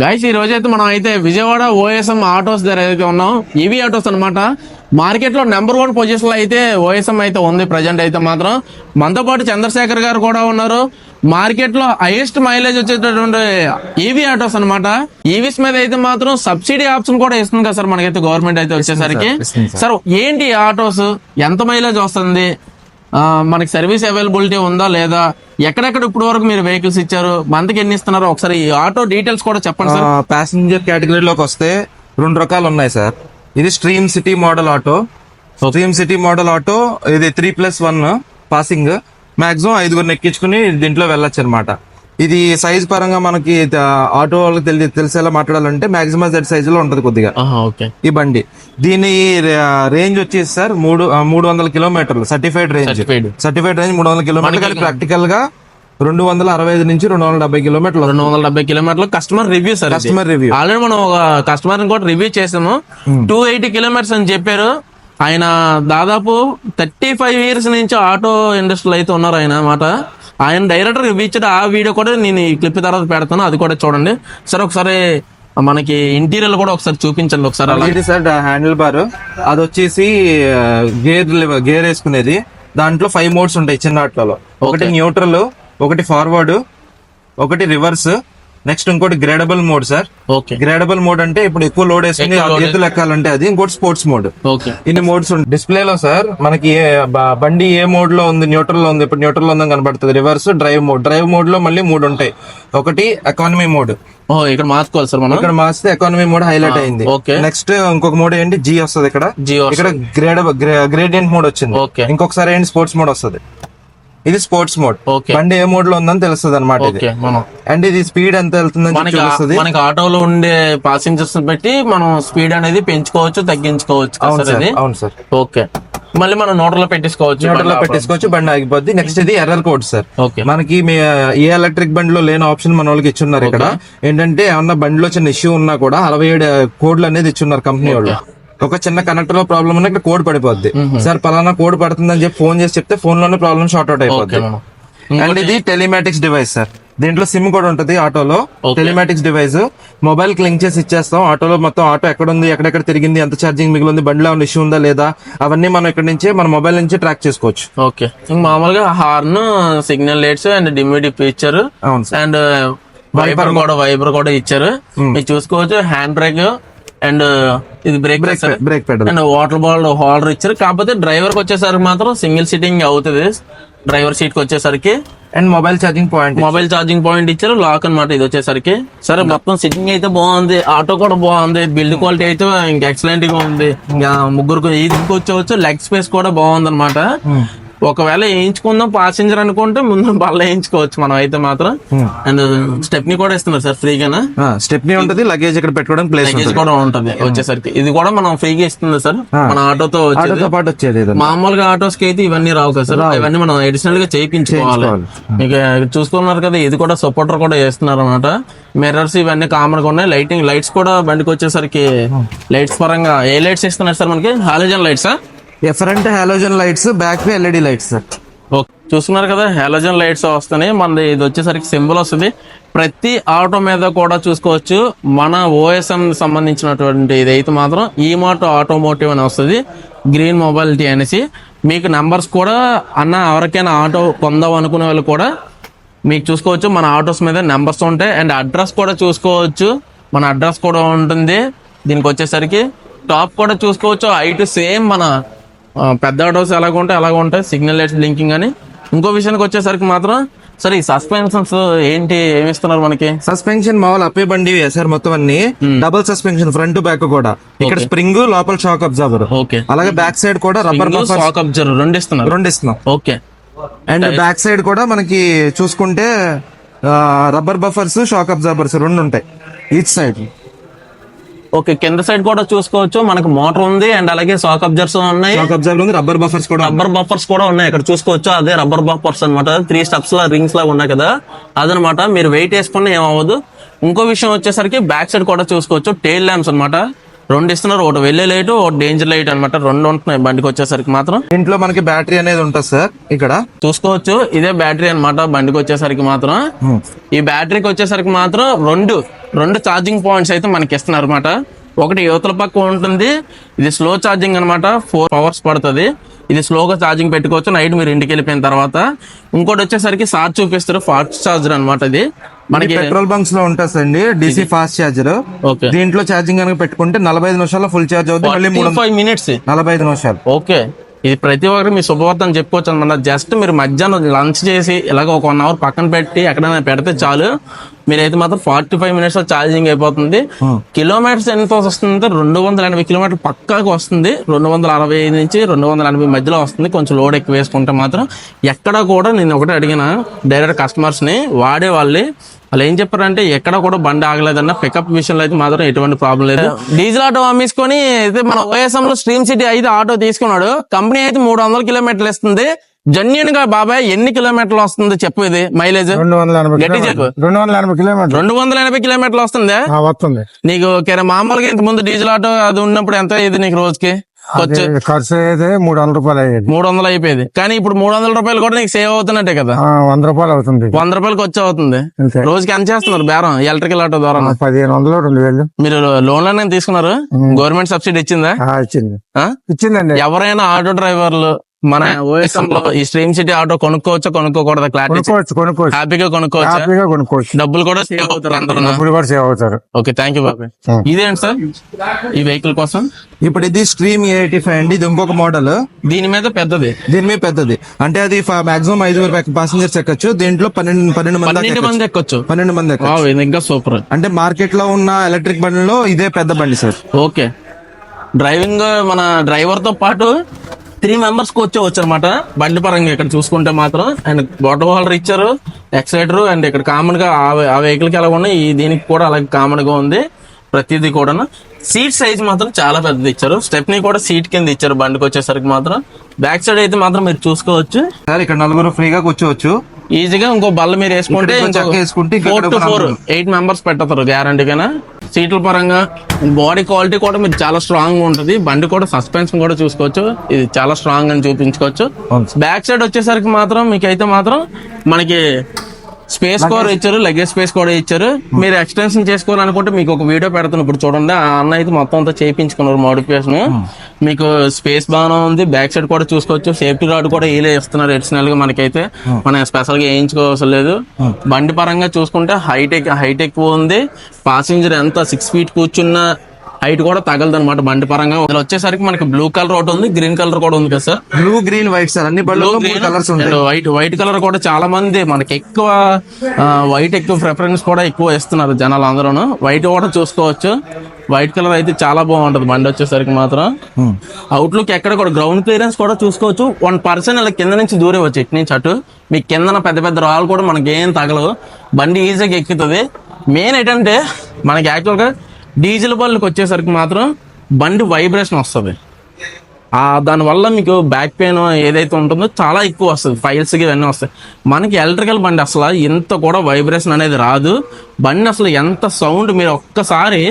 Guys ఈ రోజు అయితే మనం అయితే విజయవాడ ఓఎస్ఎం ఆటోస్ దగ్గర అయితే ఉన్నాం. ఈవీ ఆటోస్ అనమాట మార్కెట్లో నెంబర్ వన్ పొజిషన్లో అయితే ఓఎస్ఎం అయితే ఉంది ప్రజెంట్ అయితే మాత్రం. మనతో పాటు చంద్రశేఖర్ గారు కూడా ఉన్నారు. మార్కెట్లో హైయెస్ట్ మైలేజ్ వచ్చేటటువంటి ఈవీ ఆటోస్ అనమాట ఈవీస్ మీద అయితే మాత్రం సబ్సిడీ ఆప్షన్ కూడా ఇస్తుంది కదా సార్ మనకైతే గవర్నమెంట్ అయితే వచ్చేసరికి. సార్. ఏంటి ఆటోస్ ఎంత మైలేజ్ వస్తుంది? మనకి సర్వీస్ అవైలబిలిటీ ఉందా లేదా? ఎక్కడెక్కడ ఇప్పుడు వరకు మీరు వెహికల్స్ ఇచ్చారు? మంత్కి ఎన్ని ఇస్తున్నారో ఒకసారి ఈ ఆటో డీటెయిల్స్ కూడా చెప్పండి సార్. ప్యాసింజర్ కేటగిరీలోకి వస్తే రెండు రకాలు ఉన్నాయి సార్. ఇది stream city model auto. Stream city model auto ఇది three plus one passing maximum ఐదుగురిని ఎక్కించుకుని దీంట్లో వెళ్ళొచ్చు అనమాట ఇది సైజ్ పరంగా మనకి ఆటో వాళ్ళకి తెలి తెలిసేలా మాట్లాడాలంటే మాక్సిమం జెడ్ సైజ్లో ఉంటది కొద్దిగా. ఓకే ఈ బండి. దీని రేంజ్ వచ్చేసి సార్ మూడు మూడు వందల కిలోమీటర్లు సర్టిఫైడ్ రేంజ్. సర్టిఫైడ్ రేంజ్ మూడు వందల కిలోమీటర్లు కానీ ప్రాక్టికల్గా రెండు వందల అరవై ఐదు నుంచి రెండు వందల డెబ్బై కిలోమీటర్లు రెండు వందల డెబ్బై కిలోమీటర్లు customer review sir customer review already మనం ఒక కస్టమర్ కూడా రివ్యూ చేసాము. టూ ఎయిటీ కిలోమీటర్స్ అని చెప్పారు. ఆయన దాదాపు థర్టీ ఫైవ్ ఇయర్స్ నుంచి ఆటో ఇండస్ట్రీలో అయితే ఉన్నారు ఆయన మాట. ఆయన డైరెక్టర్ ఇచ్చాడు ఆ వీడియో కూడా నేను ఈ క్లిప్ తర్వాత పెడతాను. అది కూడా చూడండి. సరే ఒకసారి మనకి ఇంటీరియర్ కూడా ఒకసారి చూపించండి ఒకసారి అలా. ఇది సార్ హ్యాండిల్ బార్ అది వచ్చేసి గేర్ గేర్ వేసుకునేది. దాంట్లో ఫైవ్ మోడ్స్ ఉంటాయి చిన్న ఆటోలో ఒకటి న్యూట్రల్ ఒకటి ఫార్వర్డ్ ఒకటి రివర్స్ నెక్స్ట్ ఇంకోటి gradable mode sir. Okay. Gradable mode అంటే ఇప్పుడు ఎక్కువ లోడ్ వేసుకుని ఎద్దులు ఎక్కాలంటే అది ఇంకోటి స్పోర్ట్స్ మోడ్. ఇన్ని మోడ్స్ డిస్ప్లే లో సార్ మనకి బండి ఏ మోడ్లో ఉంది న్యూట్రల్లో ఉంది ఇప్పుడు న్యూట్రల్లో ఉందని కనబడుతుంది. Reverse drive mode. డ్రైవ్ మోడ్లో మళ్ళీ మూడు ఉంటాయి. ఒకటి ఎకానమీ మోడ్. ఇక్కడ మార్చుకోవాలి సార్ మనం? ఇక్కడ మార్చితే ఎకానమీ మోడ్ హైలైట్ అయింది. ఓకే. నెక్స్ట్ ఇంకొక మోడ్ ఏంటి? జీ వస్తుంది ఇక్కడ. జియో ఇక్కడ గ్రేడ్ గ్రేడియంట్ మోడ్ వచ్చింది. ఓకే. ఇంకొకసారి ఏంటి? స్పోర్ట్స్ మోడ్ వస్తుంది. ఇది స్పోర్ట్స్ మోడ్ ఓకే బండి ఏ మోడ్లో ఉందని తెలుస్తుంది అనమాట అండ్ ఇది స్పీడ్ ఎంత వెళ్తుందని చెప్పి మనకి ఆటోలో ఉండే పాసింజర్స్ బట్టి మనం స్పీడ్ అనేది పెంచుకోవచ్చు తగ్గించుకోవచ్చు అవును సార్ ఓకే మళ్ళీ మనం నోట్లో పెట్టేసుకోవచ్చు న్యూట్రల్లో పెట్టేసుకోవచ్చు బండి ఆగిపోద్ది. నెక్స్ట్ ఇది ఎర్రర్ కోడ్ సార్ ఓకే మనకి మీ ఏ ఎలక్ట్రిక్ బండిలో లేని ఆప్షన్ మన వాళ్ళకి ఇచ్చున్నారు ఇక్కడ. ఏంటంటే ఏమన్నా బండిలో చిన్న ఇష్యూ ఉన్నా కూడా అరవై ఏడు కోడ్లు అనేది ఇచ్చున్నారు కంపెనీ వాళ్ళు. ఒక చిన్న కనెక్టర్లో ప్రాబ్లం ఉన్నా ఇక్కడ కోడ్ పడిపోద్ది. సార్ పలానా కోడ్ పడుతుందని చెప్పి ఫోన్ చేసి చెప్తే ఫోన్లోనే ప్రాబ్లం షార్ట్ అవుట్ అయిపోద్ది. అండ్ ఇది టెలిమాటిక్స్ డివైస్ సార్. దీంట్లో సిమ్ కూడా ఉంటది ఆటోలో. టెలిమాటిక్స్ డివైస్ మొబైల్కి లింక్ చేసి ఇచ్చేస్తాం. ఆటోలో మొత్తం ఆటో ఎక్కడ ఉంది ఎక్కడెక్కడ తిరిగింది ఎంత ఛార్జింగ్ మిగిలింది బండిలో ఉన్న ఇష్యూ ఉందా లేదా అవన్నీ మనం ఇక్కడ నుంచే మన మొబైల్ నుంచి ట్రాక్ చేసుకోవచ్చు. ఓకే. మామూలుగా హార్న్ సిగ్నల్ లైట్స్ అండ్ అవును సార్. అండ్ వైపర్ కూడా వైపర్ కూడా ఇచ్చారు. మీరు చూసుకోవచ్చు హ్యాండ్ బ్రేక్ అండ్ ఇది brake brake pedal and water ball holder ఇచ్చారు. కాకపోతే డ్రైవర్కి వచ్చేసరికి మాత్రం సింగిల్ సీటింగ్ అవుతుంది. డ్రైవర్ సీట్కి వచ్చేసరికి. And mobile charging point mobile charging point ఇచ్చారు. లాక్ అన్నమాట ఇది వచ్చేసరికి. సరే మొత్తం సిట్టింగ్ అయితే బాగుంది. ఆటో కూడా బాగుంది. బిల్డ్ క్వాలిటీ అయితే ఇంకా ఎక్సలెంట్గా ఉంది. ఇంకా ముగ్గురు ఈజీకి వచ్చేవచ్చు లెగ్ స్పేస్ కూడా బాగుంది అనమాట ఒకవేళ వేయించుకుందాం పాసింజర్ అనుకుంటే ముందు బల్ల వేయించుకోవచ్చు మనం అయితే మాత్రం. అండ్ స్టెప్ని కూడా ఇస్తున్నారు సార్ ఫ్రీగానా? స్టెప్నీ ఉంటది లగేజ్ ఇక్కడ పెట్టుకోవడానికి ప్లేస్ లగేజ్ కూడా ఉంటది వచ్చేసరికి. ఇది కూడా మనం ఫ్రీగా ఇస్తుంది సార్ మన ఆటోతో ఆటోతో పాటు వచ్చేది. మామూలుగా ఆటోస్కి అయితే ఇవన్నీ రావు కదా సార్ ఇవన్నీ మనం అడిషనల్గా చేయించుకోవాలి. మీకు చూసుకున్నారు కదా ఇది కూడా సపోర్టర్ కూడా చేస్తున్నారు అనమాట మిర్రర్స్ ఇవన్నీ కామన్గా ఉన్నాయి లైటింగ్ లైట్స్ కూడా బండికి వచ్చేసరికి లైట్స్ పరంగా ఏ లైట్స్ ఇస్తున్నారు సార్ మనకి? Halogen lights front halogen lights back LED lights sir okay చూస్తున్నారు కదా హాలోజన్ లైట్స్ వస్తున్నాయి. మనది ఇది వచ్చేసరికి సింబల్ వస్తుంది. ప్రతి ఆటో మీద కూడా చూసుకోవచ్చు. మన ఓఎస్ఎం సంబంధించినటువంటి ఇదైతే మాత్రం ఈ మాట ఆటోమోటివ్ అని వస్తుంది. గ్రీన్ మొబైలిటీ అనేసి. మీకు నంబర్స్ కూడా అన్న ఎవరికైనా ఆటో కొందాం అనుకునే వాళ్ళు కూడా మీకు చూసుకోవచ్చు. మన ఆటోస్ మీద నెంబర్స్ ఉంటాయి. అండ్ అడ్రస్ కూడా చూసుకోవచ్చు. మన అడ్రస్ కూడా ఉంటుంది. దీనికి వచ్చేసరికి టాప్ కూడా చూసుకోవచ్చు. హైట్ సేమ్ మన పెద్ద ఆటోస్ ఎలాగ ఉంటాయి అలాగ ఉంటాయి. సిగ్నల్ లైట్స్ బ్లింకింగ్ అని. ఇంకో విషయానికి వచ్చేసరికి మాత్రం సరే ఈ సస్పెన్షన్స్ ఏంటి ఏమి ఇస్తున్నారు మనకి? సస్పెన్షన్ మామూలు అప్పే బండి సార్ మొత్తం అన్ని. డబుల్ సస్పెన్షన్ ఫ్రంట్ బ్యాక్ కూడా. ఇక్కడ స్ప్రింగ్ లోపల షాక్ అబ్జర్వర్ ఓకే అలాగే బ్యాక్ సైడ్ కూడా రబ్బర్ షాక్ అబ్జర్వ్ రెండు ఇస్తున్నారు. రెండు ఇస్తున్నాం ఓకే అండ్ బ్యాక్ సైడ్ కూడా మనకి చూసుకుంటే రబ్బర్ బఫర్స్ షాక్ అబ్జర్వర్స్ రెండు ఉంటాయి ఈచ్ సైడ్ ఓకే కింద సైడ్ కూడా చూసుకోవచ్చు. మనకు మోటార్ ఉంది అండ్ అలాగే షాక్ అబ్జర్వ్స్ ఉన్నాయి. షాక్ అబ్జర్వర్ ఉంది రబ్బర్ బఫర్స్ కూడా రబ్బర్ బఫర్స్ కూడా ఉన్నాయి. ఇక్కడ చూసుకోవచ్చు అదే రబ్బర్ బఫర్స్ అన్నమాట. త్రీ స్టెప్స్ లా రింగ్స్ లా ఉన్నాయి కదా. అదనమాట మీరు వెయిట్ వేసుకున్న ఏమవ్వదు. ఇంకో విషయం వచ్చేసరికి బ్యాక్ సైడ్ కూడా చూసుకోవచ్చు. టైల్ ల్యాంప్స్ అన్నమాట. రెండు ఇస్తున్నారు. ఒకటి వెళ్ళే లైట్ ఒకటి డేంజర్ లైట్ అన్నమాట. రెండు ఉంటున్నాయి బండికి వచ్చేసరికి మాత్రం. దీంట్లో మనకి బ్యాటరీ అనేది ఉంటుంది సార్ ఇక్కడ. చూసుకోవచ్చు. ఇదే బ్యాటరీ అన్నమాట బండికి వచ్చేసరికి మాత్రం. ఈ బ్యాటరీకి వచ్చేసరికి మాత్రం రెండు రెండు ఛార్జింగ్ పాయింట్స్ అయితే మనకి ఇస్తున్నారు అనమాట ఒకటి యువతల పక్క ఉంటుంది. ఇది స్లో ఛార్జింగ్ అన్నమాట. ఫోర్ అవర్స్ పడుతుంది. ఇది స్లోగా ఛార్జింగ్ పెట్టుకోవచ్చు. నైట్ మీరు ఇంటికి వెళ్ళిపోయిన తర్వాత. ఇంకోటి వచ్చేసరికి సార్ చూపిస్తారు. ఫాస్ట్ ఛార్జర్ అన్నమాట ఇది. మనకి పెట్రోల్ బంక్స్లో ఉంటుంది డీసీ ఫాస్ట్ ఛార్జర్. ఓకే. దీంట్లో ఛార్జింగ్ కనుక పెట్టుకుంటే నలభై ఐదు నిమిషాల్లో ఫుల్ ఛార్జ్ అవుతుంది మళ్ళీ మూడు ఫైవ్ మినిట్స్. నలభై ఐదు నిమిషాలు. ఓకే. ఇది ప్రతి ఒక్కరికి మీ శుభవార్త అని చెప్పుకోవచ్చు అనమాట. జస్ట్ మీరు మధ్యాహ్నం లంచ్ చేసి ఇలాగ ఒక వన్ అవర్ పక్కన పెట్టి ఎక్కడైనా పెడితే చాలు. మీరైతే మాత్రం ఫార్టీ ఫైవ్ మినిట్స్ ఛార్జింగ్ అయిపోతుంది. కిలోమీటర్స్ ఎంత వస్తుంది? రెండు వందల ఎనభై కిలోమీటర్లు పక్కాగా వస్తుంది. రెండు వందల అరవై నుంచి రెండు వందల ఎనభై మధ్యలో వస్తుంది. కొంచెం లోడ్ ఎక్కువ వేసుకుంటే మాత్రం ఎక్కడ కూడా నేను ఒకటి అడిగిన డైరెక్ట్ కస్టమర్స్ని వాడే వాళ్ళే వాళ్ళు ఏం చెప్పారంటే ఎక్కడ కూడా బండి ఆగలేదన్న పికప్ విషయంలో అయితే మాత్రం ఎటువంటి ప్రాబ్లం లేదు. డీజిల్ ఆటో అమ్మేసుకొని అయితే మన ఓఎస్ఎం లో స్ట్రీమ్ సిటీ అయితే ఆటో తీసుకున్నాడు. కంపెనీ అయితే మూడు వందల కిలోమీటర్లు ఇస్తుంది. జెన్యున్గా బాబాయ్ ఎన్ని కిలోమీటర్లు వస్తుంది చెప్పు ఇది మైలేజ్ రెండు వందల ఎనభై కిలోమీటర్లు. రెండు వందల ఎనభై వస్తుంది? వస్తుంది. నీకు మామూలుగా ఇంత ముందు డీజిల్ ఆటో అది ఉన్నప్పుడు ఎంత అయ్యేది నీకు రోజుకి? ఖర్చు అయితే మూడు వందల రూపాయలు అయ్యేది మూడు వందలు అయిపోయేది. కానీ ఇప్పుడు మూడు వందల రూపాయలు కూడా నీకు సేవ్ అవుతున్నట్టే కదా? వంద రూపాయలు అవుతుంది. వంద రూపాయలకు వచ్చి అవుతుంది. రోజుకి ఎంత చేస్తున్నారు బేరం? ఎలక్ట్రికల్ ఆటో ద్వారా? పదిహేను వందలు రెండు వేలు. మీరు లోన్లనే తీసుకున్నారు? గవర్నమెంట్ సబ్సిడీ ఇచ్చిందా? ఇచ్చింది. ఆ? ఇచ్చిందండి. ఎవరైనా ఆటో డ్రైవర్లు మన ఓఎస్ఎం లో ఈ స్ట్రీమ్ సిటీ ఆటో కొనుక్కోవచ్చా కొనుక్కోకూడదా? క్లారిటీ కొనుక్కోవచ్చు కొనుక్కోవచ్చు. హ్యాపీగా కొనుక్కోవచ్చా? హ్యాపీగా కొనుక్కోవచ్చు. డబ్బులు కూడా సేవ్ అవుతారు అందరూ. డబ్బులు కూడా సేవ్ అవుతారు. ఓకే థ్యాంక్ యూ బాబాయ్ Hmm. ఇదేంటి సార్? ఈ వెహికల్ కోసం? ఇప్పుడు ఇది స్ట్రీమ్ ఎయిటీ ఫైవ్ అండి ఇది ఇంకొక మోడల్. దీని మీద పెద్దది. దీని మీద పెద్దది. అంటే అది మాక్సిమం ఐదుగురు ప్యాసింజర్స్ ఎక్కచ్చు. దీంట్లో పన్నెండు పన్నెండు మంది పన్నెండు. మంది ఎక్కొచ్చు. పన్నెండు మంది ఎక్కచ్చు. ఇంకా సూపర్. అంటే మార్కెట్లో ఉన్న ఎలక్ట్రిక్ బండిలో ఇదే పెద్ద బండి సార్. ఓకే. డ్రైవింగ్ మన డ్రైవర్తో పాటు త్రీ మెంబర్స్కి అనమాట బండి పరంగా ఇక్కడ చూసుకుంటే మాత్రం అండ్ బోట హోల్డర్ ఇచ్చారు ఎక్సైటర్ అండ్ ఇక్కడ కామన్గా ఆ- వెహికల్కి ఎలా ఉన్నాయి ఈ దీనికి కూడా అలాగే కామన్గా ఉంది ప్రతిదీ కూడా సీట్ సైజ్ మాత్రం చాలా పెద్దది ఇచ్చారు. స్టెప్ని కూడా సీట్ కింద ఇచ్చారు బండికి వచ్చేసరికి మాత్రం. బ్యాక్ సైడ్ అయితే మాత్రం మీరు చూసుకోవచ్చు. సార్ ఇక్కడ నలుగురు ఫ్రీగా కూర్చోవచ్చు. ఈజీగా ఇంకో బల్ల మీరు వేసుకుంటే వేసుకుంటే four to four eight members పెట్టతారు గ్యారంటీగా సీట్ల పరంగా బాడీ క్వాలిటీ కూడా మీరు చాలా స్ట్రాంగ్ ఉంటుంది. బండి కూడా సస్పెన్షన్ కూడా చూసుకోవచ్చు. ఇది చాలా స్ట్రాంగ్ అని చూపించుకోవచ్చు బ్యాక్ సైడ్ వచ్చేసరికి మాత్రం మీకు అయితే మాత్రం మనకి స్పేస్ కూడా ఇచ్చారు లగేజ్ స్పేస్ కూడా ఇచ్చారు. మీరు ఎక్స్టెన్షన్ చేసుకోవాలనుకుంటే మీకు ఒక వీడియో పెడతాను. ఇప్పుడు చూడండి ఆ అన్న అయితే మొత్తం అంతా చేయించుకున్నారు మోడిఫికేషన్ మీకు స్పేస్ బాగానే ఉంది. బ్యాక్ సైడ్ కూడా చూసుకోవచ్చు. సేఫ్టీ రాడ్ కూడా ఏలే ఇస్తున్నారు అడిషనల్గా మనకైతే మనం స్పెషల్గా వేయించుకోవాల్సిన లేదు. బండి పరంగా చూసుకుంటే హైట్ హైట్ ఎక్కువ ఉంది. పాసింజర్ ఎంత సిక్స్ ఫీట్ కూర్చున్న హైట్ కూడా తగలదు అనమాట బండి పరంగా. ఇందులో వచ్చేసరికి మనకి బ్లూ కలర్ ఒకటి ఉంది గ్రీన్ కలర్ కూడా ఉంది కదా sir? Blue green white sir. అన్ని మూడు కలర్స్ ఉంటాయి. వైట్ వైట్ కలర్ కూడా చాలా మంది మనకి ఎక్కువ వైట్ ఎక్కువ ప్రిఫరెన్స్ కూడా ఎక్కువ ఇస్తున్నారు జనాలు అందరూ వైట్ కూడా చూసుకోవచ్చు. వైట్ కలర్ అయితే చాలా బాగుంటది బండి వచ్చేసరికి మాత్రం. అవుట్లుక్ ఎక్కడ కూడా గ్రౌండ్ క్లియరెన్స్ కూడా చూసుకోవచ్చు. వన్ పర్సన్ ఇలా కింద నుంచి దూరం వచ్చు ఇటు నుంచి అటు. మీ కిందన పెద్ద పెద్ద రాళ్ళు కూడా మనకి ఏం తగలవు. బండి ఈజీగా ఎక్కుతుంది. మెయిన్ ఏంటంటే మనకి యాక్చువల్గా డీజిల్ బండ్లకు వచ్చేసరికి మాత్రం బండి వైబ్రేషన్ వస్తుంది. దానివల్ల మీకు బ్యాక్ పెయిన్ ఏదైతే ఉంటుందో చాలా ఎక్కువ వస్తుంది. ఫైల్స్ ఇవన్నీ వస్తాయి. మనకి ఎలక్ట్రికల్ బండి అసలు ఇంత కూడా వైబ్రేషన్ అనేది రాదు. బండి అసలు ఎంత సౌండ్ మీరు ఒక్కసారి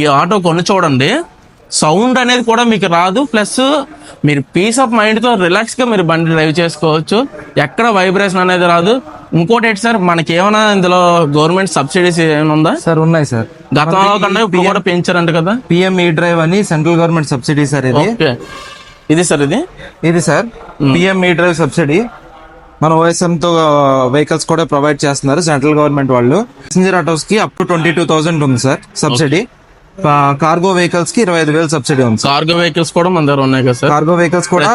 ఈ ఆటో కొని చూడండి. సౌండ్ అనేది కూడా మీకు రాదు. ప్లస్ మీరు పీస్ ఆఫ్ మైండ్తో రిలాక్స్గా మీరు బండి డ్రైవ్ చేసుకోవచ్చు. ఎక్కడ వైబ్రేషన్ అనేది రాదు. ఇంకోటి ఏంటి సార్? మనకి ఏమైనా ఇందులో గవర్నమెంట్ సబ్సిడీస్ ఏమైనా ఉందా? సార్ ఉన్నాయి సార్. గతంలో కన్నా ఇప్పుడు కూడా పెంచారంట కదా? పిఎం ఈ డ్రైవ్ అని సెంట్రల్ గవర్నమెంట్ సబ్సిడీ సార్ ఇది. ఇది సార్ ఇది? ఇది sir PM E drive subsidy. మన ఓఎస్ఎం తో వెహికల్స్ కూడా ప్రొవైడ్ చేస్తున్నారు సెంట్రల్ గవర్నమెంట్ వాళ్ళు. Passenger ఆటోస్కి up to twenty two thousand ఉంది సార్ సబ్సిడీ. కార్గో వెహికల్స్కి ఇరవై ఐదు వేలు సబ్సిడీ ఉంది సార్ కార్గో వెహికల్స్ కూడా మన దగ్గర ఉన్నాయి కదా సార్ కార్గో వెహికల్స్ కూడా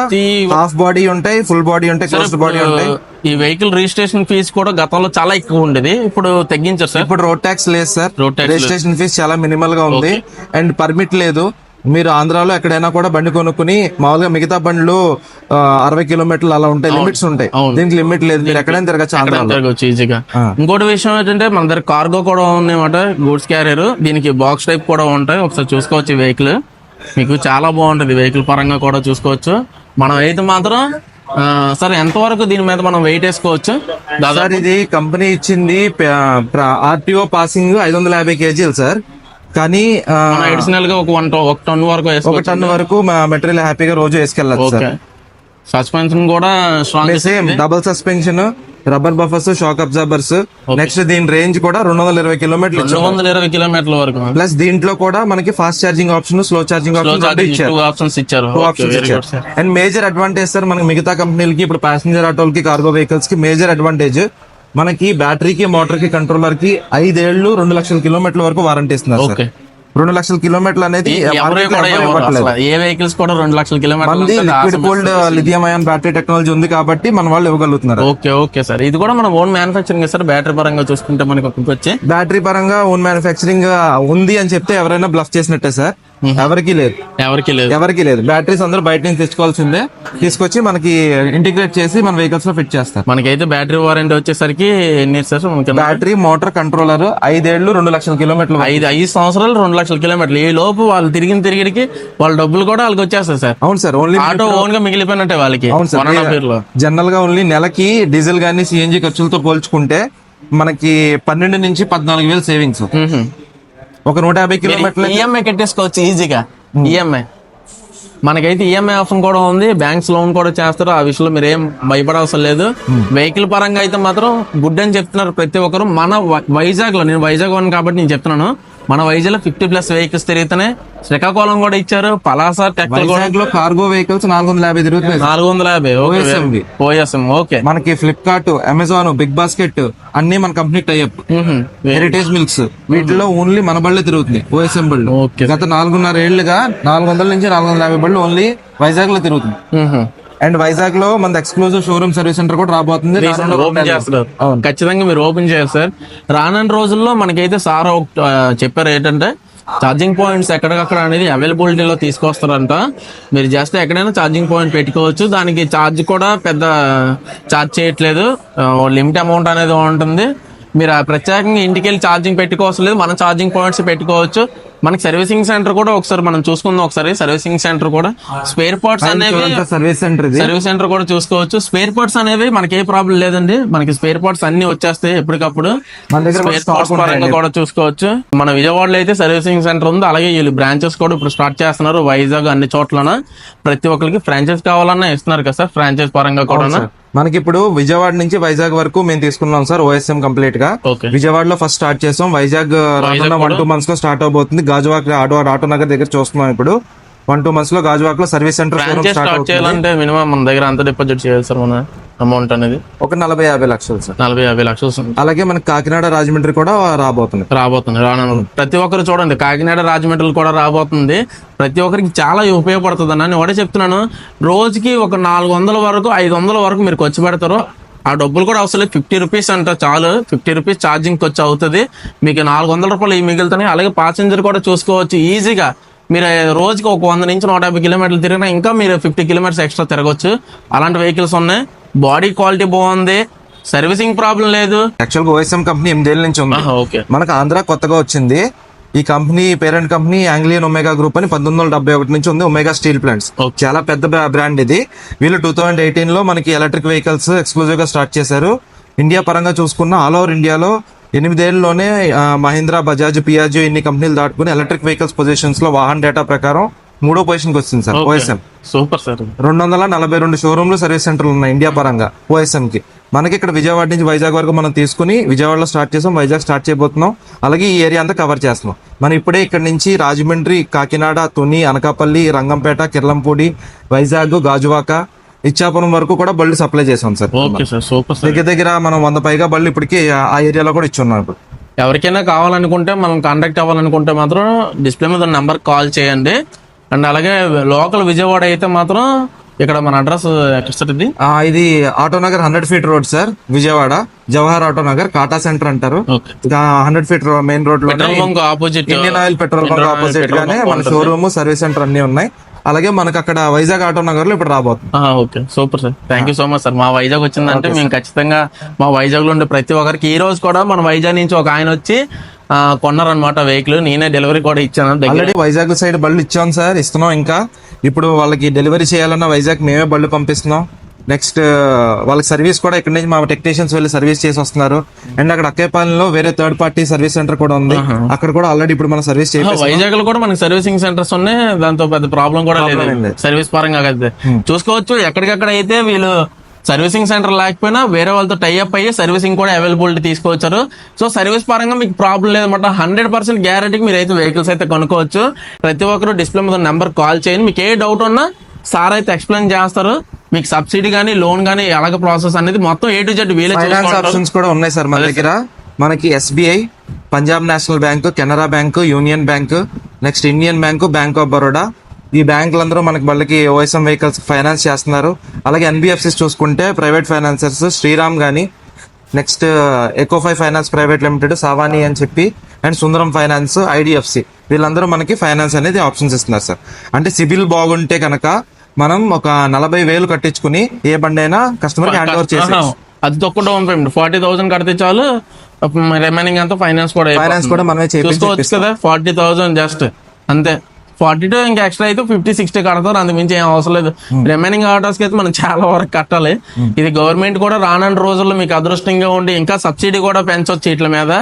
హాఫ్ బాడీ ఉంటాయి ఫుల్ బాడీ ఉంటాయి క్లోజ్ బాడీ ఉంటాయి. ఈ వెహికల్ రిజిస్ట్రేషన్ ఫీజు కూడా గతంలో చాలా ఎక్కువ ఉండేది ఇప్పుడు తగ్గించారు సార్ ఇప్పుడు రోడ్ ట్యాక్స్ లేదు సార్ లేదు. రిజిస్ట్రేషన్ ఫీజ్ చాలా మినిమల్గా ఉంది. అండ్ పర్మిట్ లేదు. మీరు ఆంధ్రాలో ఎక్కడైనా కూడా బండి కొనుక్కుని మామూలుగా మిగతా బండ్లు అరవై కిలోమీటర్లు అలా ఉంటాయి. లిమిట్స్ ఉంటాయి. దీనికి లిమిట్ లేదు. మీరు ఎక్కడైనా తిరగచ్చు ఆంధ్రాలో. తిరగచ్చు ఈజీగా. ఇంకోటి విషయం ఏంటంటే మన దగ్గర కార్గో కూడా ఉన్నాయన్నమాట. గూడ్స్ క్యారియర్ దీనికి బాక్స్ టైప్ కూడా ఉంటాయి. ఒకసారి చూసుకోవచ్చు వెహికల్ మీకు చాలా బాగుంటది. వెహికల్ పరంగా కూడా చూసుకోవచ్చు. మనం అయితే మాత్రం సరే ఎంతవరకు దీని మీద మనం వెయిట్ వేసుకోవచ్చు? దాదాపు ఇది కంపెనీ ఇచ్చింది ఆర్టీఓ పాసింగ్ ఐదు వందల యాభై కేజీలు సార్. కానీ అడిషనల్గా ఒక వన్ ఒక టన్ వరకు ఒక టన్ వరకు మా మెటీరియల్ హ్యాపీగా రోజు వేసుకెళ్ళచ్చు సార్ సస్పెన్షన్ కూడా strong same double suspension rubber buffers shock absorbers next దీని రేంజ్ కూడా రెండు వందల ఇరవై కిలోమీటర్లు రెండు వందల ఇరవై కిలోమీటర్ల వరకు ప్లస్ దీంట్లో కూడా మనకి fast charging option slow charging option ఇచ్చారు. ఆప్షన్స్ ఇచ్చారు. అండ్ మేజర్ అడ్వాంటేజ్ సార్ మనకి మిగతా కంపెనీలకి ఇప్పుడు ప్యాసింజర్ ఆటోలకి కార్గో వెహికల్స్కి మేజర్ అడ్వాంటేజ్ మనకి బ్యాటరీకి మోటార్కి కంట్రోలర్కి ఐదేళ్ళు రెండు లక్షల కిలోమీటర్ల వరకు వారంటీ ఇస్తున్నారు ఓకే. రెండు లక్షల కిలోమీటర్లు అనేది. ఏ వెహికల్స్ కూడా రెండు లక్షల కిలోమీటర్లు liquid cooled lithium ion battery technology ఉంది కాబట్టి మన వాళ్ళు ఇవ్వగలుగుతున్నారు. Okay okay sir. ఇది కూడా మన ఓన్ మ్యానుఫాక్చరింగ్ సార్? బ్యాటరీ పరంగా చూసుకుంటే మనకి వచ్చి. బ్యాటరీ పరంగా ఓన్ మ్యానుఫాక్చరింగ్ ఉంది అని చెప్తే ఎవరైనా బ్లఫ్ చేసినట్టే సార్. ఎవరికి లేదు. ఎవరికి లేదు. ఎవరికి లేదు. బ్యాటరీస్ అందరూ బయట నుంచి తెచ్చుకోవాల్సిందే తీసుకొచ్చి మనకి ఇంటిగ్రేట్ చేసి మన వెహికల్స్లో ఫిట్ చేస్తారు. మనకైతే బ్యాటరీ వారంటీ వచ్చేసరికి ఎన్ని సార్? మనకి బ్యాటరీ మోటార్ కంట్రోలర్ ఐదేళ్ళు రెండు లక్షల కిలోమీటర్లు ఐదు ఐదు సంవత్సరాలు రెండు లక్షల కిలోమీటర్లు. ఈ లోపు వాళ్ళు తిరిగిన తిరిగిడికి వాళ్ళ డబ్బులు కూడా వాళ్ళకి వచ్చేస్తాయి సార్. అవును సార్ ఓన్లీ ఆటో ఓన్గా మిగిలిపోయినట్టే వాళ్ళకి అవును సార్. జనరల్గా ఓన్లీ నెలకి డీజిల్ గానీ సిఎన్జి ఖర్చులతో పోల్చుకుంటే మనకి పన్నెండు నుంచి పద్నాలుగు వేలు సేవింగ్స్ ఒక నూట యాభై కిలోమీటర్ల ఈఎంఐ కట్టేసుకోవచ్చు ఈజీగా ఈఎంఐ మనకైతే ఈఎంఐ ఆప్షన్ కూడా ఉంది. బ్యాంక్స్ లోన్ కూడా చేస్తారు. ఆ విషయంలో మీరు ఏం భయపడవసరం లేదు. వెహికల్ పరంగా అయితే మాత్రం గుడ్ అని చెప్తున్నారు ప్రతి ఒక్కరు. మన వైజాగ్లో నేను వైజాగ్ వన్ కాబట్టి నేను చెప్తున్నాను. మన వైజాగ్లో ఫిఫ్టీ ప్లస్ వెహికల్స్ తిరుగుతున్నాయి. శ్రీకాకుళం కూడా ఇచ్చారు. పలాస వైజాగ్లో కార్గో వెహికల్స్ నాలుగు వందల యాభై తిరుగుతున్నాయి నాలుగు వందల యాభై OSM వి. OSM okay. మనకి ఫ్లిప్కార్ట్ అమెజాన్ బిగ్ బాస్కెట్ అన్ని మన కంపెనీ టైప్ హెరిటేజ్ మిల్క్స్ వీటిలో ఓన్లీ మన బళ్ళే తిరుగుతుంది ఓఎస్ఎం బళ్ళు. ఓకే. గత నాలుగున్నర ఏళ్ళుగా నాలుగు వందల నుంచి నాలుగు వందల యాభై బళ్ళు ఓన్లీ వైజాగ్లో తిరుగుతుంది అండ్ వైజాగ్లో మన ఎక్స్క్లూజివ్ షోరూమ్ సర్వీస్ సెంటర్ కూడా రాబోతుంది. ఓపెన్. ఖచ్చితంగా మీరు ఓపెన్ చేయాలి సార్ రానున్న రోజుల్లో మనకైతే సార్ చెప్పారు ఏంటంటే ఛార్జింగ్ పాయింట్స్ ఎక్కడికక్కడ అనేది అవైలబిలిటీలో తీసుకొస్తారంట. మీరు జస్ట్ ఎక్కడైనా ఛార్జింగ్ పాయింట్ పెట్టుకోవచ్చు. దానికి ఛార్జ్ కూడా పెద్ద ఛార్జ్ చేయట్లేదు. లిమిట్ అమౌంట్ అనేది ఉంటుంది. మీరు ఆ ప్రత్యేకంగా ఇంటికి వెళ్ళి ఛార్జింగ్ పెట్టుకోవాల్సిన లేదు. మనం ఛార్జింగ్ పాయింట్స్ పెట్టుకోవచ్చు. మనకి సర్వీసింగ్ సెంటర్ కూడా ఒకసారి మనం చూసుకుందాం ఒకసారి. సర్వీసింగ్ సెంటర్ కూడా స్పేర్ పార్ట్స్ అనేవి సర్వీస్ సెంటర్ సర్వీస్ సెంటర్ కూడా చూసుకోవచ్చు. స్పేర్ పార్ట్స్ అనేవి మనకి ఏ ప్రాబ్లం లేదండి. మనకి స్పేర్ పార్ట్స్ అన్ని వచ్చేస్తాయి ఎప్పటికప్పుడు. మన దగ్గర స్పేర్ పార్ట్స్ పరంగా కూడా చూసుకోవచ్చు. మన విజయవాడలో అయితే సర్వీసింగ్ సెంటర్ ఉంది. అలాగే వీళ్ళు బ్రాంచెస్ కూడా ఇప్పుడు స్టార్ట్ చేస్తున్నారు. వైజాగ్ అన్ని చోట్లన. ప్రతి ఒక్కరికి ఫ్రాంచైజ్ కావాలన్నా ఇస్తున్నారు కదా సార్ ఫ్రాంచైజ్ పరంగా కూడా మనకి ఇప్పుడు విజయవాడ నుంచి వైజాగ్ వరకు మేము తీసుకున్నాం సార్ ఓఎస్ఎం కంప్లీట్గా. ఓకే. విజయవాడలో ఫస్ట్ స్టార్ట్ చేసాం. వైజాగ్ రానున్న వన్ టూ మంత్స్లో స్టార్ట్ అవబోతుంది. గాజువాక్ ఆటో ఆటో నగర్ దగ్గర చూస్తున్నాం ఇప్పుడు. వన్ టూ మంత్స్లో గాజువాక్లో సర్వీస్ సెంటర్ స్టార్ట్ చేయాలంటే మినిమం మన దగ్గర అంత డిపాజిట్ చేయాలి సార్ మన అమౌంట్ అనేది. ఒక నలభై యాభై లక్షలు సార్. నలభై యాభై లక్షలు. అలాగే మనకి కాకినాడ రాజమండ్రి కూడా రాబోతుంది. రాబోతుంది రానున్న ప్రతి ఒక్కరు చూడండి కాకినాడ రాజమండ్రి కూడా రాబోతుంది. ప్రతి ఒక్కరికి చాలా ఉపయోగపడుతుంది నేను ఒకటే చెప్తున్నాను. రోజుకి ఒక నాలుగు వందల వరకు ఐదు వందల వరకు మీరు ఖర్చు పెడతారు. ఆ డబ్బులు కూడా అవసరం లేదు. ఫిఫ్టీ రూపీస్ అంట చాలు. ఫిఫ్టీ రూపీస్ ఛార్జింగ్ ఖర్చు అవుతుంది. మీకు నాలుగు వందల రూపాయలు మిగులుతున్నాయి అలాగే పాసెంజర్ కూడా చూసుకోవచ్చు. ఈజీగా మీరు రోజుకి ఒక వంద నుంచి నూట యాభై కిలోమీటర్లు తిరిగినా ఇంకా మీరు ఫిఫ్టీ కిలోమీటర్స్ ఎక్స్ట్రా తిరగవచ్చు అలాంటి వెహికల్స్ ఉన్నాయి. బాడీ క్వాలిటీ బాగుంది. సర్వీసింగ్ ప్రాబ్లం లేదు. యాక్చువల్గా ఓఎస్ఎం కంపెనీ ఎనిమిదేళ్ళ నుంచి ఉంది. ఓకే. మనకు ఆంధ్ర కొత్తగా వచ్చింది. ఈ company parent company Anglian Omega Group అని పంతొమ్మిది వందల డెబ్బై ఒకటి నుంచి ఉంది ఒమేగా స్టీల్ ప్లాంట్స్. చాలా పెద్ద బ్రాండ్ ఇది. వీళ్ళు టూ థౌసండ్ ఎయిటీన్లో మనకి ఎలక్ట్రిక్ వెహికల్స్ ఎక్స్క్లూజివ్గా స్టార్ట్ చేశారు. ఇండియా పరంగా చూసుకున్న ఆల్ ఓవర్ ఇండియాలో ఎనిమిదేళ్ళలోనే మహీంద్రా బజాజ్ పియాజో ఇన్ని కంపెనీలు దాటుకుని ఎలక్ట్రిక్ వెహికల్స్ పొజిషన్స్లో వాహన్ డేటా ప్రకారం మూడో పొజిషన్కి వచ్చింది సార్ ఓఎస్ఎం. సూపర్ సార్ రెండు వందల నలభై రెండు షోరూమ్లు సర్వీస్ సెంటర్లు ఉన్నాయి ఇండియా పరంగా ఓఎస్ఎం కి మనకి ఇక్కడ విజయవాడ నుంచి వైజాగ్ వరకు మనం తీసుకుని విజయవాడలో స్టార్ట్ చేసాం వైజాగ్ స్టార్ట్ చేయబోతున్నాం. అలాగే ఈ ఏరియా అంతా కవర్ చేస్తున్నాం. మనం ఇప్పుడే ఇక్కడ నుంచి రాజమండ్రి కాకినాడ తుని అనకాపల్లి రంగంపేట కిర్లంపూడి వైజాగ్ గాజువాక ఇచ్చాపురం వరకు కూడా బళ్ళు సప్లై చేసాం sir. Okay sir super sir. దగ్గర దగ్గర మనం వంద పైగా బళ్ళు ఇప్పటికి ఆ- ఏరియాలో కూడా ఇచ్చున్నాం ఇప్పుడు ఎవరికైనా కావాలనుకుంటే మనం కాంటాక్ట్ అవ్వాలనుకుంటే మాత్రం డిస్ప్లే మీద నెంబర్ కాల్ చేయండి. అండ్ అలాగే లోకల్ విజయవాడ అయితే మాత్రం ఇక్కడ మన అడ్రస్ ఎక్కడ ఇది? ఆ, ఇది auto Nagar hundred feet road sir Vijayawada. Jawahar auto Nagar కాటా సెంటర్ అంటారు. హండ్రెడ్ ఫీట్ మెయిన్ రోడ్లో opposite Indian Oil petrol bunk opposite గానే మన షోరూమ్ సర్వీస్ సెంటర్ అన్ని ఉన్నాయి. అలాగే మనకు అక్కడ వైజాగ్ ఆటో నగర్లో ఇప్పుడు రాబోతుంది. Okay. Super sir. Thank you so much sir మా వైజాగ్ వచ్చిందంటే మేము ఖచ్చితంగా మా వైజాగ్లో ఉండే ప్రతి ఒక్కరికి ఈ రోజు కూడా మన వైజాగ్ నుంచి ఒక ఆయన వచ్చి కొన్నారనమాట వెహికల్ నేనే డెలివరీ కూడా ఇచ్చాను ఆల్రెడీ వైజాగ్ సైడ్ బళ్ళు ఇచ్చాం సార్ ఇస్తున్నాం ఇంకా. ఇప్పుడు వాళ్ళకి డెలివరీ చేయాలన్నా వైజాగ్ మేమే బళ్ళు పంపిస్తున్నాం. నెక్స్ట్ వాళ్ళకి సర్వీస్ కూడా ఇక్కడ నుంచి మా టెక్నీషియన్స్ వెళ్ళి సర్వీస్ చేసి వస్తున్నారు. అండ్ అక్కడ అక్కేపాలెంలో వేరే థర్డ్ పార్టీ సర్వీస్ సెంటర్ కూడా ఉంది. అక్కడ కూడా ఆల్రెడీ ఇప్పుడు మనం సర్వీస్ చేయాలి వైజాగ్లో కూడా మనకి సర్వీసింగ్ సెంటర్స్ ఉన్నాయి. దాంతో పెద్ద ప్రాబ్లం కూడా లేదు. లేదు. సర్వీస్ పరంగా అయితే చూసుకోవచ్చు ఎక్కడికక్కడ అయితే వీళ్ళు సర్వీసింగ్ సెంటర్ లేకపోయినా వేరే వాళ్ళతో టైఅప్ అయ్యి సర్వీసింగ్ కూడా అవైలబిలిటీ తీసుకొచ్చారు. సో సర్వీస్ పరంగా మీకు ప్రాబ్లం లేదన్నమాట. హండ్రెడ్ పర్సెంట్ గ్యారంటీకి మీరు అయితే వెహికల్స్ అయితే కొనుక్కోవచ్చు. ప్రతి ఒక్కరు డిస్ప్లే మీద నెంబర్ కాల్ చేయండి. మీకు ఏ డౌట్ ఉన్నా సార్ అయితే ఎక్స్ప్లెయిన్ చేస్తారు. మీకు సబ్సిడీ కానీ లోన్ కానీ ఎలాగ ప్రాసెస్ అనేది మొత్తం ఏ టు జెడ్ వీలే ఆప్షన్స్ కూడా ఉన్నాయి సార్ మన దగ్గర. మనకి SBI Punjab National Bank Canara Bank Union Bank next Indian Bank Bank of Baroda ఈ బ్యాంకులందరూ మనకి వాళ్ళకి ఓఎస్ఎం వెహికల్స్ ఫైనాన్స్ చేస్తున్నారు. అలాగే ఎన్బిఎఫ్సిస్ చూసుకుంటే ప్రైవేట్ ఫైనాన్సర్స్ శ్రీరామ్ గానీ next Ecofy finance private limited Sawani అని చెప్పి అండ్ సుందరం ఫైనాన్స్ ఐడిఎఫ్సి వీళ్ళందరూ మనకి ఫైనాన్స్ అనేది ఆప్షన్స్ ఇస్తున్నారు సార్. అంటే సిబిల్ బాగుంటే కనుక మనం ఒక నలభై వేలు కట్టించుకుని ఏ బండి అయినా కస్టమర్ హ్యాండ్ ఓవర్ చేసి. అది తక్కువ డౌన్ పేమెంట్ ఫార్టీ థౌసండ్ కడితే చాలు రిమైనింగ్ అంతా ఫైనాన్స్ కూడా ఫైనాన్స్. కూడా మనమే చూసుకోవచ్చు కదా ఫార్టీ థౌసండ్ జస్ట్ అంతే ఫార్టీ టూ ఇంకా ఎక్స్ట్రా అయితే ఫిఫ్టీ సిక్స్టీ కడతారు. అంత మించి ఏం అవసరం లేదు. రిమైనింగ్ ఆర్డర్స్కి అయితే మనం చాలా వరకు కట్టాలి. ఇది గవర్నమెంట్ కూడా రానున్న రోజుల్లో మీకు అదృష్టంగా ఉండి ఇంకా సబ్సిడీ కూడా పెంచొచ్చు వీటి మీద.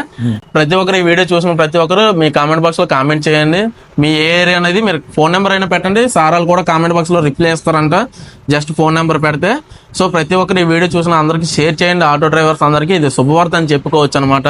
ప్రతి ఒక్కరు ఈ వీడియో చూసిన ప్రతి ఒక్కరు మీ కామెంట్ బాక్స్లో కామెంట్ చేయండి. మీ ఏ ఏరియా అనేది మీరు ఫోన్ నెంబర్ అయినా పెట్టండి. సారాలు కూడా కామెంట్ బాక్స్లో రిప్లై ఇస్తారంట. జస్ట్ ఫోన్ నెంబర్ పెడితే. సో ప్రతి ఒక్కరు ఈ వీడియో చూసిన అందరికి షేర్ చేయండి. ఆటో డ్రైవర్స్ అందరికీ ఇది శుభవార్త అని చెప్పుకోవచ్చు అనమాట